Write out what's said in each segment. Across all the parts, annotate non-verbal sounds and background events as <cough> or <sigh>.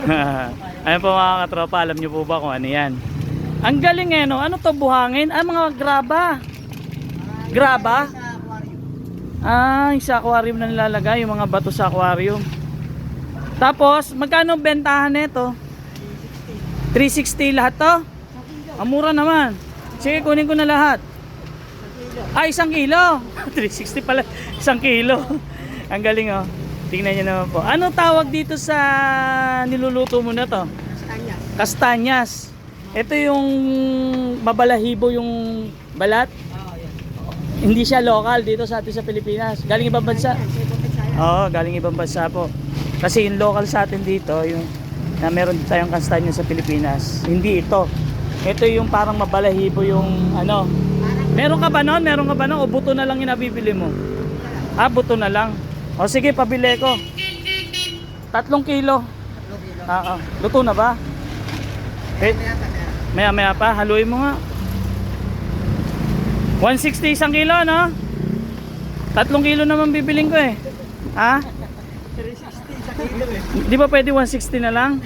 <laughs> Ayun po mga katropa, alam niyo po ba kung ano yan? Ang galing eh, no? Ano to buhangin? Ah, mga graba. Graba? Ah, yung sa aquarium na nilalagay, yung mga bato sa aquarium. Tapos, magkano bentahan nito? 360 lahat to? Ang mura naman. Sige, kunin ko na lahat. Ah, isang kilo. <laughs> 360 pala. Isang kilo. Ang galing oh. Tingnan niyo naman po. Ano tawag dito sa niluluto mo na to? Kastanyas. Ito yung babalahibo yung balat. Hindi siya local dito sa atin sa Pilipinas. Galing ibang bansa. Oo, galing ibang bansa po. Kasi yung local sa atin dito, yung na meron tayong kastanya sa Pilipinas. Hindi ito. Ito yung parang mabalahibo yung ano. Meron ka ba nun? Meron ka ba nun? O buto na lang yung nabibili mo? Ah, buto na lang. O sige, pabili ko. Tatlong kilo. Ah, ah. Luto na ba? Eh, maya maya pa, haluin mo nga. 160 isang kilo, no? Tatlong kilo naman bibiling ko eh. Ha? Di ba pwede 160 na lang?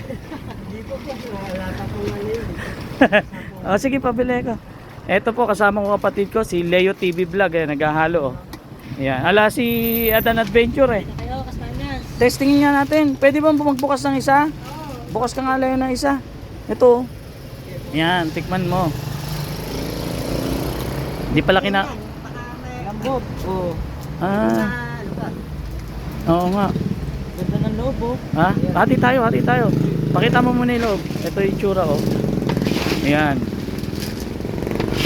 <laughs> o sige, pabili ko. Ito po, kasama ko kapatid ko, si Leo TV Vlog, eh, naghahalo. Oh. Yan. Ala si Adan Adventure eh. Kayo, Kastanyas. Testingin nga natin. Pwede ba magbukas ng isa? Bukas ka nga lang ng isa. Ito. oh. Yan, tikman mo. Di pala kina... Lambot. Oo. Ah, oo nga. Ganda ng loob, oh. Ha? Hati tayo, hati tayo. Pakita mo muna yung loob. Ito yung tsura, oh. Ayan.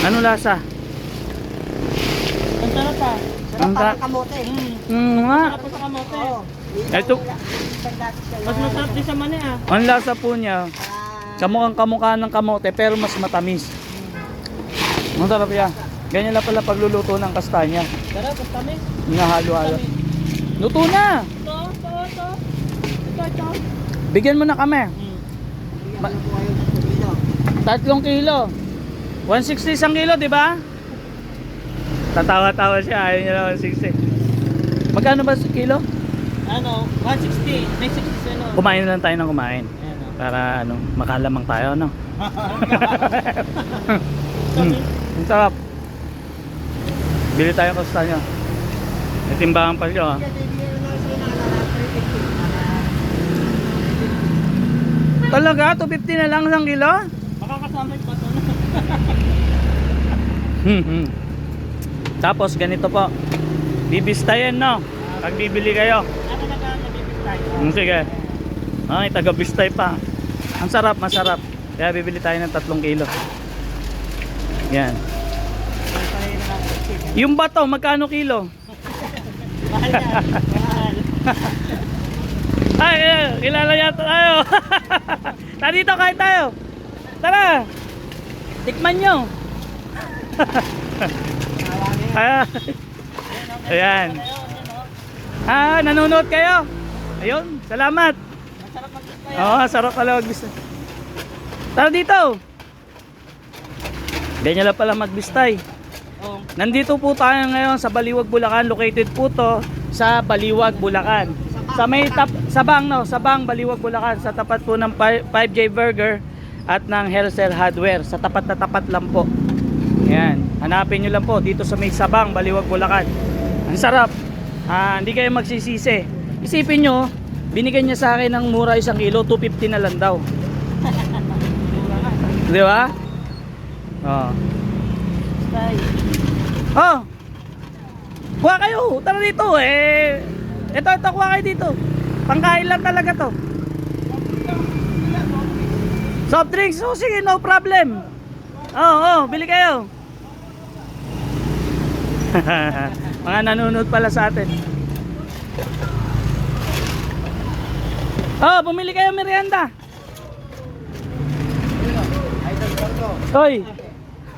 Ano lasa? Ang sarap ah. Ang parang ta- kamote. Mm. Mm, nga. Sa kamote. Oo. Ito, Mas masarap din sa mani ah. ang lasa po niya, kamukhang kamukha ng kamote pero mas matamis. Ang sarap yan. Ganyan lang pala pagluluto ng kastanya. Sarap, mas tamis. Hinahalo-halo. Luto na! Ito, ito, ito. Ito, ito. Bigyan mo na kami. Mm. Ma- Tatlong kilo. 160 isang kilo, di ba? Tatawa-tawa siya. Ayaw niya na 160. Magkano ba sa kilo? Ano, 160. May 60 ano. Kumain na lang tayo ng kumain. Ayan, oh. Para ano, makalamang tayo, no? Sabi, <laughs> <laughs> Ang sarap. Bili tayo kastanya. May timbangan pa siya, ah. Talaga? 250 na lang isang kilo? Makakasama yung bato na. <laughs> Hmm. Tapos ganito po. Bibistayan no. Pag bibili kayo. Ano na ka nabibig tayo? Hmm, sige. Ay, taga bistay pa. Ang sarap, masarap. Kaya bibili tayo ng 3 kilo. Yan. Yung bato, magkano kilo? <laughs> Mahal yan. Mahal. <laughs> Ay, eh, kilala yata tayo. <laughs> Tara dito, kain tayo. Tara. Tikman nyo. Ah, <laughs> Ayan. Ah, nanonood kayo. Ayun, salamat. Masarap mag-ispa Oo, sarap pala magbistay. Tara dito. Ganyan lang pala magbistay. Nandito po tayo ngayon sa Baliwag, Bulacan. Located po to sa Baliwag, Bulacan. Sa may tap, Sabang, no? Sabang, Baliwag, Bulacan. Sa tapat po ng 5J Burger at ng Hercel Hardware. Sa tapat na tapat lang po. Yan. Hanapin nyo lang po dito sa may Sabang, Baliwag, Bulacan. Ang sarap. Ah, hindi kayo magsisisi. Isipin nyo, binigyan niya sa akin ng mura isang kilo, 250 na lang daw. <laughs> Di ba? Oh. Oh! Kuha kayo! Tara dito eh! Ito, ito, kuha kayo dito. Pangkain lang talaga to. Soft drinks, oh sige, no problem. Oh, oh, bili kayo. <laughs> Mga nanonood pala sa atin. Oh, bumili kayo merienda. Hoy.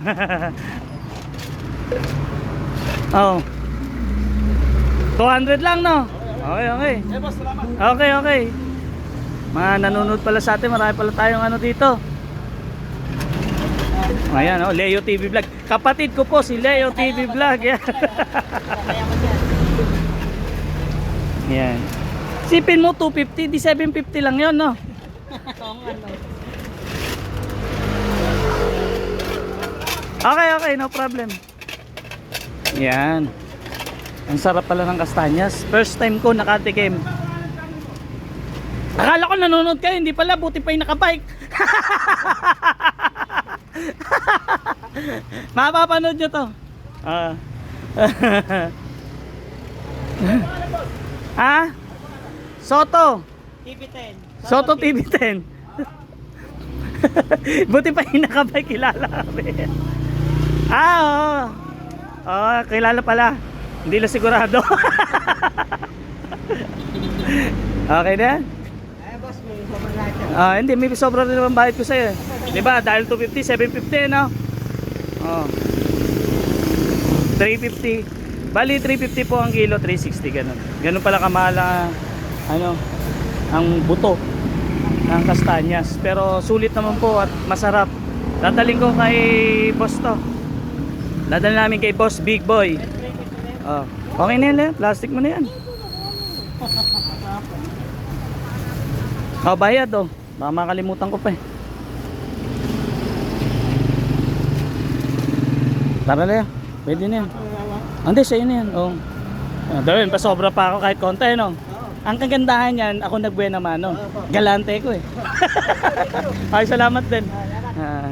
<laughs> oh. 200 lang no? Okay, okay. Okay, okay. Mga nanonood pala sa atin, marami pala tayong ano dito. Ayan, oh, Leo TV Vlog. Kapatid ko po si Leo TV Vlog. Yan. Yan. Sipin mo 250, di 750 lang 'yon, <laughs> no. Okay, okay, no problem. Yan. Ang sarap pala ng kastanyas. First time ko nakatikim. Akala ko nanonood kayo, hindi pala, buti pa yung nakabike. <laughs> <laughs> Mapapanood nyo to. Ah. ha? <laughs> Soto. TV10. Soto TV10. <laughs> Buti pa yung nakabike, kilala kami. Ah, oo. Oo, kilala pala. Hindi lang sigurado. okay na? Eh, boss, may sobrang lahat. Ah, hindi, may sobra rin naman bayad ko sa'yo. eh. Di ba? Dahil 250, 750, no? Oh. 350. Bali, 350 po ang kilo, 360, ganun. Ganun pala kamahal ang, ano, ang buto ng kastanyas. Pero sulit naman po at masarap. Dadaling ko kay boss to. Dadalhin namin kay boss Big Boy. Oh. Okay na yan, Lea. plastic mo na yan. <laughs> Oh, bayad oh. Baka makalimutan ko pa eh. Tara Lea. Pwede na yan. Hindi, sa'yo na yan. Oh. Ah, Dawin, pasobra pa ako kahit konti, no? Ang kagandahan yan, ako nagbuena mano. Galante ko eh. <laughs> Ay, salamat din. Ah,